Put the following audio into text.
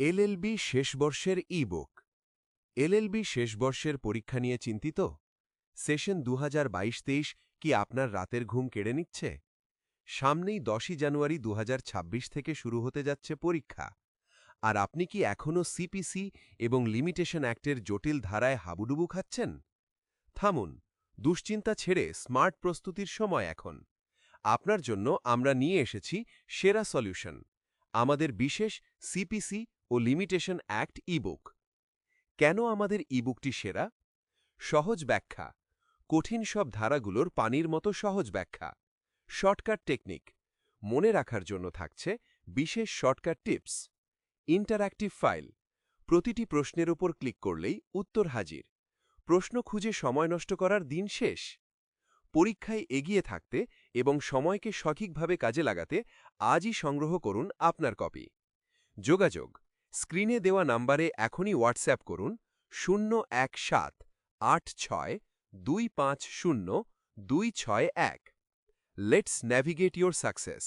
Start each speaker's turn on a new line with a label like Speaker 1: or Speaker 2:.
Speaker 1: LLB শেষ বর্ষের ই বুক LLB শেষ বর্ষের পরীক্ষা নিয়ে চিন্তিত? সেশন দু হাজার কি আপনার রাতের ঘুম কেড়ে নিচ্ছে? সামনেই দশই জানুয়ারি দু হাজার ছাব্বিশ থেকে শুরু হতে যাচ্ছে পরীক্ষা। আর আপনি কি এখনও সিপিসি এবং লিমিটেশন অ্যাক্টের জটিল ধারায় হাবুডুবু খাচ্ছেন? থামুন, দুশ্চিন্তা ছেড়ে স্মার্ট প্রস্তুতির সময় এখন। আপনার জন্য আমরা নিয়ে এসেছি সেরা সলিউশন। আমাদের বিশেষ সিপিসি ও লিমিটেশন অ্যাক্ট ইবুক কেন আমাদের ইবুকটি সেরা? সহজ ব্যাখ্যা। কঠিন সব ধারাগুলোর পানির মতো সহজ ব্যাখ্যা। Shortcut technique. মনে রাখার জন্য থাকছে বিশেষ শর্টকাট টিপস। Interactive file. প্রতিটি প্রশ্নের উপর ক্লিক করলেই উত্তর হাজির। প্রশ্ন খুঁজে সময় নষ্ট করার দিন শেষ। পরীক্ষায় এগিয়ে থাকতে এবং সময়কে সঠিকভাবে কাজে লাগাতে আজই সংগ্রহ করুন আপনার কপি। যোগাযোগ। স্ক্রিনে দেওয়া নাম্বারে এখনই হোয়াটসঅ্যাপ করুন শূন্য এক সাত আট ছয় দুই পাঁচ শূন্য দুই ছয় এক। Let's navigate your success